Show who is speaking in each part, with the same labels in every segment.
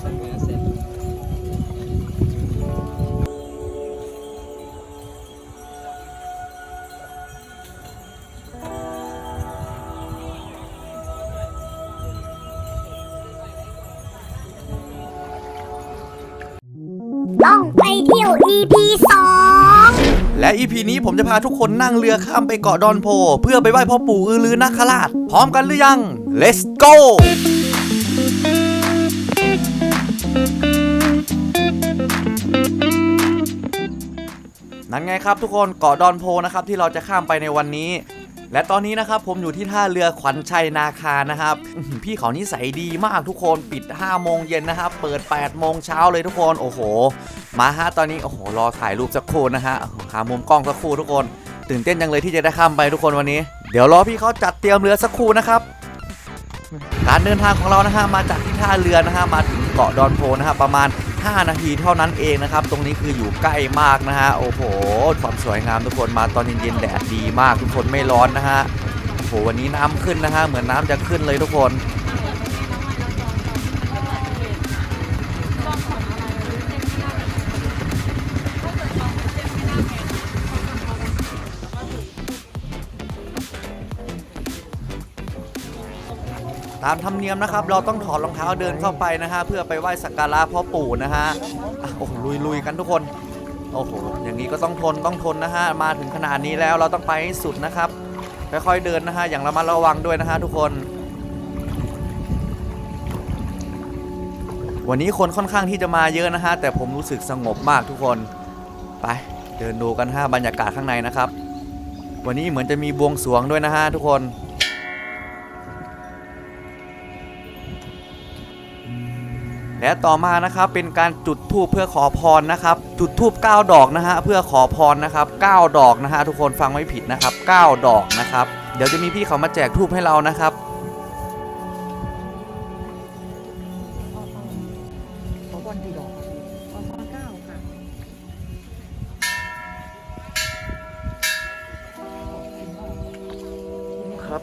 Speaker 1: เสนอเสร็จ
Speaker 2: ต้องไปเที่ยว EP สอง
Speaker 3: และ EP นี้ผมจะพาทุกคนนั่งเรือข้ามไปเกาะดอนโพ เพื่อไปไหว้พ่อปู่อือลือนาคราช พร้อมกันหรือยัง let's go นั่นไงครับทุกคนเกาะดอนโพนะครับที่เราจะข้ามไปในวันนี้ และตอนนี้นะครับผมอยู่ที่ท่าเรือขวัญชัยนาคานะครับ พี่เขานิสัยดีมากทุกคนปิด 5 โมงเย็นนะครับ เปิด 8 โมงเช้าเลยทุกคนโอ้โห มาฮะตอนนี้โอ้โหรอถ่ายรูปสักครู่นะฮะหามุมกล้องสักครู่ทุกคน ตื่นเต้นจังเลยที่จะได้ข้ามไปทุกคนวันนี้ เดี๋ยวรอพี่เขาจัดเตรียมเรือสักครู่นะครับการเดินทางของเรานะฮะมาจากที่ท่าเรือนะฮะมาถึงเกาะดอนโพนะฮะประมาณ 5 นาทีเท่านั้นเองนะครับ ตรงนี้คืออยู่ใกล้มากนะฮะ โอ้โห ความสวยงามทุกคนมาตอนเย็นๆแดดดีมากทุกคนไม่ร้อนนะฮะ โอ้โห วันนี้น้ำขึ้นนะฮะ เหมือนน้ำจะขึ้นเลยทุกคน ตามธรรมเนียมนะครับ เราต้องถอดรองเท้าเดินเข้าไปนะฮะเพื่อไปไหว้สักการะพ่อปู่นะฮะโอ้โหลุยลุยกันทุกคนโอ้โหอย่างนี้ก็ต้องทนต้องทนนะฮะมาถึงขนาดนี้แล้วเราต้องไปให้สุดนะครับค่อยๆเดินนะฮะอย่างระมัดระวังด้วยนะฮะทุกคน วันนี้คนค่อนข้างที่จะมาเยอะนะฮะแต่ผมรู้สึกสงบมากทุกคนไปเดินดูกันฮะบรรยากาศข้างในนะครับ วันนี้เหมือนจะมีบวงสรวงด้วยนะฮะทุกคน และต่อมานะครับเป็นการจุดธูปเพื่อขอพรนะครับ จุดธูป9ดอกนะฮะเพื่อขอพรนะครับ9ดอกนะฮะทุกคนฟังไม่ผิดนะครับ9ดอกนะครับ เดี๋ยวจะมีพี่เขามาแจกธูปให้เรานะครับ
Speaker 4: ขอพรกี่ดอกขอพรเก้าค่ะ
Speaker 3: ครับ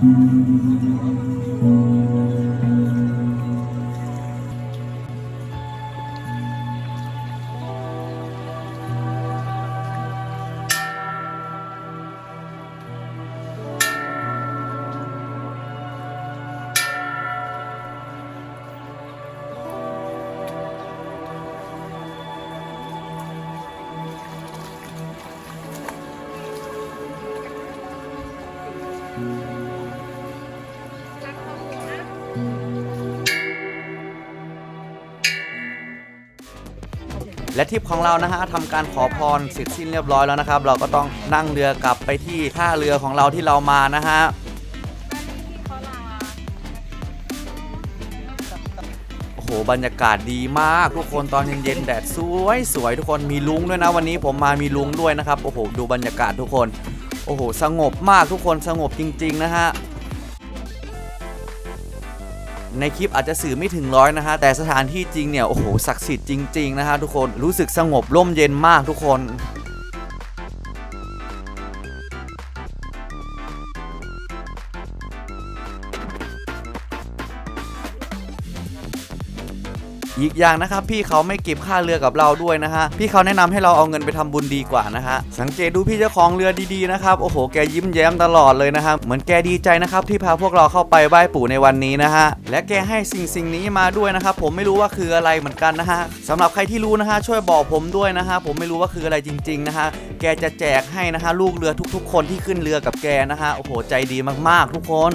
Speaker 1: thank mm -hmm. you
Speaker 3: และทริปของเรานะฮะทำการขอพรเสร็จสิ้นเรียบร้อยแล้วนะครับ เราก็ต้องนั่งเรือกลับไปที่ท่าเรือของเราที่เรามานะฮะโอ้โหบรรยากาศดีมากทุกคนตอนเย็นๆแดดสวยสวยทุกคนมีลุงด้วยนะวันนี้ผมมามีลุงด้วยนะครับโอ้โหดูบรรยากาศทุกคน โอ้โหสงบมากทุกคนสงบจริง ๆ นะฮะ ในคลิปอาจจะสื่อไม่ถึงร้อยนะฮะแต่สถานที่จริงเนี่ยโอ้โหศักดิ์สิทธิ์จริงๆนะฮะทุกคนรู้สึกสงบร่มเย็นมากทุกคน อีกอย่างนะครับพี่เขาไม่เก็บค่าเรือกับเราด้วยนะฮะพี่เขาแนะนำให้เราเอาเงินไปทำบุญดีกว่านะฮะสังเกตดูพี่เจ้าของเรือดีๆนะครับโอ้โหแกยิ้มแย้มตลอดเลยนะครับเหมือนแกดีใจนะครับที่พาพวกเราเข้าไปไหว้ปู่ในวันนี้นะฮะและแกให้สิ่งสิ่งนี้มาด้วยนะครับผมไม่รู้ว่าคืออะไรเหมือนกันนะฮะสำหรับใครที่รู้นะฮะช่วยบอกผมด้วยนะฮะผมไม่รู้ว่าคืออะไรจริงๆนะฮะแกจะแจกให้นะฮะลูกเรือทุกๆ คนที่ขึ้นเรือกับแกนะฮะโอ้โหใจดีมากๆ ทุกคน